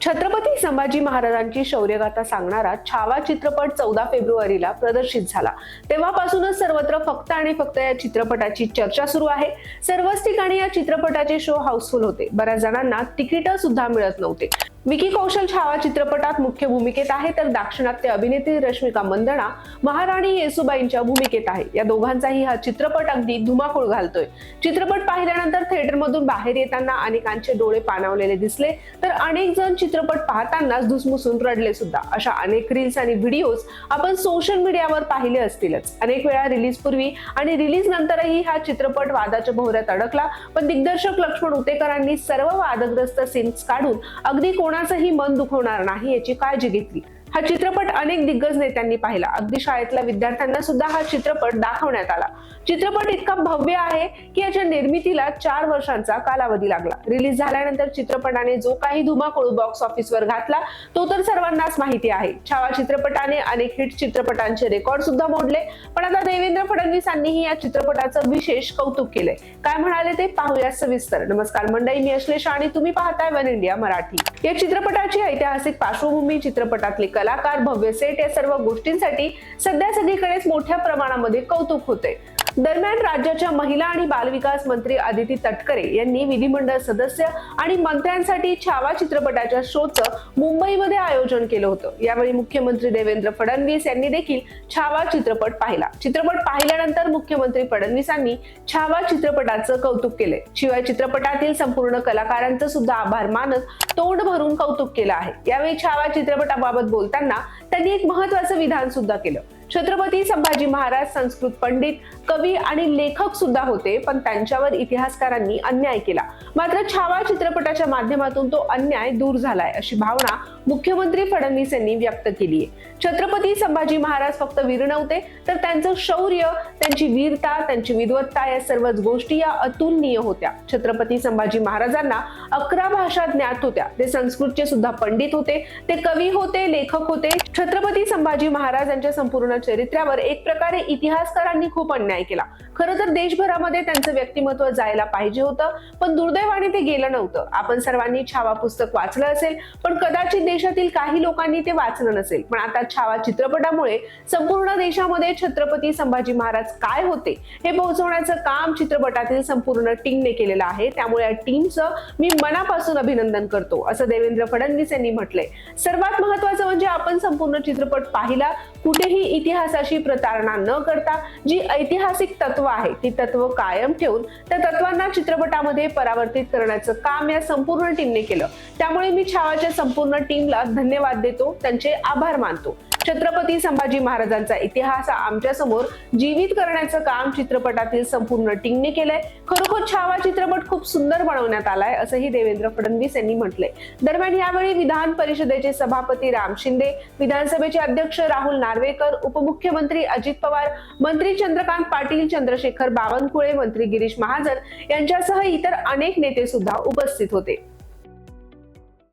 छत्रपती संभाजी महाराजांची शौर्यगाथा सांगणारा छावा चित्रपट चौदा फेब्रुवारीला प्रदर्शित झाला. तेव्हापासूनच सर्वत्र फक्त आणि फक्त या चित्रपटाची चर्चा सुरू आहे. सर्वच ठिकाणी या चित्रपटाचे शो हाऊसफुल होते. बऱ्याच जणांना तिकीट सुद्धा मिळत नव्हते. विकी कौशल छावा चित्रपटात मुख्य भूमिकेत आहे तर दाक्षिणात्य अभिनेत्री रश्मिका मंदणा महाराणी येसुबाईंच्या भूमिकेत आहे. या दोघांचाही हा चित्रपट अगदी धुमाकूळ घालतोय. चित्रपट पाहिल्यानंतर थिएटरमधून बाहेर येताना अनेकांचे डोळे पाणावलेले दिसले तर अनेक जण चित्रपट पाहतानाच धुसमुसून रडले सुद्धा. अशा अनेक रील्स आणि व्हिडिओज आपण सोशल मीडियावर पाहिले असतीलच. अनेक वेळा रिलीज पूर्वी आणि रिलीज नंतरही हा चित्रपट वादाच्या भोवऱ्यात अडकला पण दिग्दर्शक लक्ष्मण उतेकरांनी सर्व वादग्रस्त सीन्स काढून अगदी कोण कोणाचंही मन दुखवणार नाही याची काळजी घेतली. हा चित्रपट अनेक दिग्गज नेत्यांनी पाहिला. अगदी शाळेतल्या विद्यार्थ्यांना सुद्धा हा चित्रपट दाखवण्यात आला. चित्रपट इतका भव्य आहे की याच्या निर्मितीला चार वर्षांचा कालावधी लागला. रिलीज झाल्यानंतर चित्रपटाने जो काही धुमाकूळ बॉक्स ऑफिसवर घातला तो तर सर्वांनाच माहिती आहे. छावा चित्रपटाने अनेक हिट चित्रपटांचे रेकॉर्ड सुद्धा मोडले. पण आता देवेंद्र फडणवीसांनीही या चित्रपटाचं विशेष कौतुक केलंय. काय म्हणाले ते? पाहूया सविस्तर. नमस्कार मंडळी मी अश्लेषा आणि तुम्ही पाहताय वन इंडिया मराठी. या चित्रपटाची ऐतिहासिक पार्श्वभूमी चित्रपटातले कलाकार भव्य सेट या सर्व गोष्टींसाठी सध्या सगळीकडेच मोठ्या प्रमाणामध्ये कौतुक होते दरम्यान राज्याच्या महिला आणि बालविकास मंत्री आदिती तटकरे यांनी विधिमंडळ सदस्य आणि मंत्र्यांसाठी छावा चित्रपटाच्या शोचं मुंबईमध्ये आयोजन केलं होतं. यावेळी मुख्यमंत्री देवेंद्र फडणवीस यांनी देखील छावा चित्रपट पाहिला. चित्रपट पाहिल्यानंतर मुख्यमंत्री फडणवीसांनी छावा चित्रपटाचं कौतुक केले. शिवाय चित्रपटातील संपूर्ण कलाकारांचं सुद्धा आभार मानत तोंड भरून कौतुक केलं आहे. यावेळी छावा चित्रपटाबाबत बोलताना त्यांनी एक महत्वाचं विधान सुद्धा केलं. छत्रपती संभाजी महाराज संस्कृत पंडित कवी आणि लेखक सुद्धा होते पण त्यांच्यावर इतिहासकारांनी अन्याय केला. मात्र छावा चित्रपटाच्या माध्यमातून तो अन्याय दूर झालाय अशी भावना मुख्यमंत्री फडणवीस यांनी व्यक्त केली आहे. छत्रपती संभाजी महाराज फक्त वीर नव्हते तर त्यांचं शौर्य त्यांची वीरता त्यांची विद्वत्ता या सर्वच गोष्टी या अतुलनीय होत्या. छत्रपती संभाजी महाराजांना अकरा भाषा ज्ञात होत्या. ते संस्कृतचे सुद्धा पंडित होते ते कवी होते लेखक होते. छत्रपती संभाजी महाराज यांच्या संपूर्ण चरित्र्यावर एक प्रकारे इतिहासकारांनी खूप अन्याय केला. खरं तर देशभरामध्ये त्यांचं व्यक्तिमत्व जायला पाहिजे होतं पण दुर्दैवाने ते गेलं नव्हतं. आपण सर्वांनी छावा पुस्तक वाचलं असेल पण कदाचित देशातील काही लोकांनी ते वाचलं नसेल. पण आता छावा चित्रपटामुळे संपूर्ण देशामध्ये छत्रपती संभाजी महाराज काय होते हे पोहोचवण्याचं काम चित्रपटातील संपूर्ण टीमने केलेलं आहे. त्यामुळे या टीमचं मी मनापासून अभिनंदन करतो असं देवेंद्र फडणवीस यांनी म्हटलंय. सर्वात महत्वाचं म्हणजे आपण संपूर्ण चित्रपट पाहिला कुठेही इतिहासाशी प्रतारणा न करता जी ऐतिहासिक तत्व आहे ती तत्व कायम ठेवून त्या तत्वांना चित्रपटामध्ये परावर्तित करण्याचं काम या संपूर्ण टीमने केलं. त्यामुळे मी छावाच्या संपूर्ण टीमला धन्यवाद देतो त्यांचे आभार मानतो. छत्रपती संभाजी महाराजांचा इतिहास आमच्यासमोर जीवित करण्याचं काम चित्रपटातील संपूर्ण टीमने केलंय. खरोखर छावा चित्रपट खूप सुंदर बनवण्यात आलाय असंही देवेंद्र फडणवीस यांनी म्हटलंय. दरम्यान यावेळी विधान परिषदेचे सभापती राम शिंदे विधानसभेचे अध्यक्ष राहुल नार्वेकर उपमुख्यमंत्री अजित पवार मंत्री चंद्रकांत पाटील चंद्रशेखर बावनकुळे मंत्री गिरीश महाजन यांच्यासह इतर अनेक नेते सुद्धा उपस्थित होते.